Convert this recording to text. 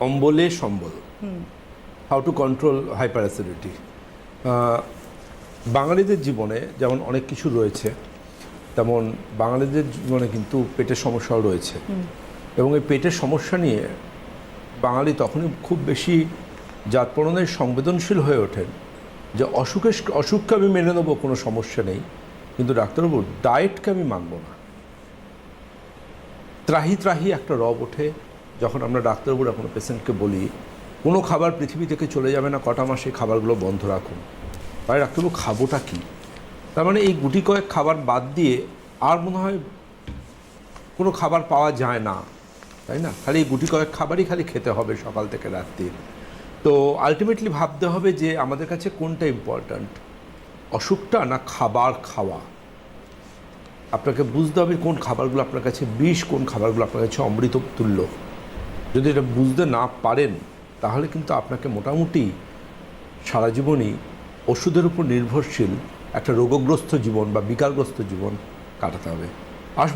অম্বলে সম্বল। How to control hyper acidity বাঙালিদের জীবনে যেমন অনেক কিছু রয়েছে তেমন বাঙালিদের জীবনে কিন্তু পেটের সমস্যাও রয়েছে। এবং এই পেটের সমস্যা নিয়ে বাঙালি তখনই খুব বেশি জাতপরণের সংবেদনশীল হয়ে ওঠেন যে অসুখের অসুখকে আমি মেনে নেব কোনো সমস্যা নেই। কিন্তু ডাক্তারবাবু ডায়েটকে আমি মানব না। ত্রাহি ত্রাহি একটা রব ওঠে যখন আমরা ডাক্তারবাবুরা কোনো পেশেন্টকে বলি, কোনো খাবার পৃথিবী থেকে চলে যাবে না, কটা মাসে খাবারগুলো বন্ধ রাখুন। তাই ডাক্তারবাবু, খাবোটা কী? তার মানে এই গুটি কয়েক খাবার বাদ দিয়ে আর মনে হয় কোনো খাবার পাওয়া যায় না, তাই না? খালি এই গুটি কয়েক খাবারই খালি খেতে হবে সকাল থেকে রাত্রি তো আলটিমেটলি ভাবতে হবে যে আমাদের কাছে কোনটা ইম্পর্ট্যান্ট অসুখটা না খাবার খাওয়া? আপনাকে বুঝতে হবে কোন খাবারগুলো আপনার কাছে বিষ, কোন খাবারগুলো আপনার কাছে অমৃত তুল্য যদি এটা বুঝতে না পারেন, তাহলে কিন্তু আপনাকে মোটামুটি সারা জীবনই ওষুধের উপর নির্ভরশীল একটা রোগগ্রস্ত জীবন বা বিকারগ্রস্ত জীবন কাটাতে হবে।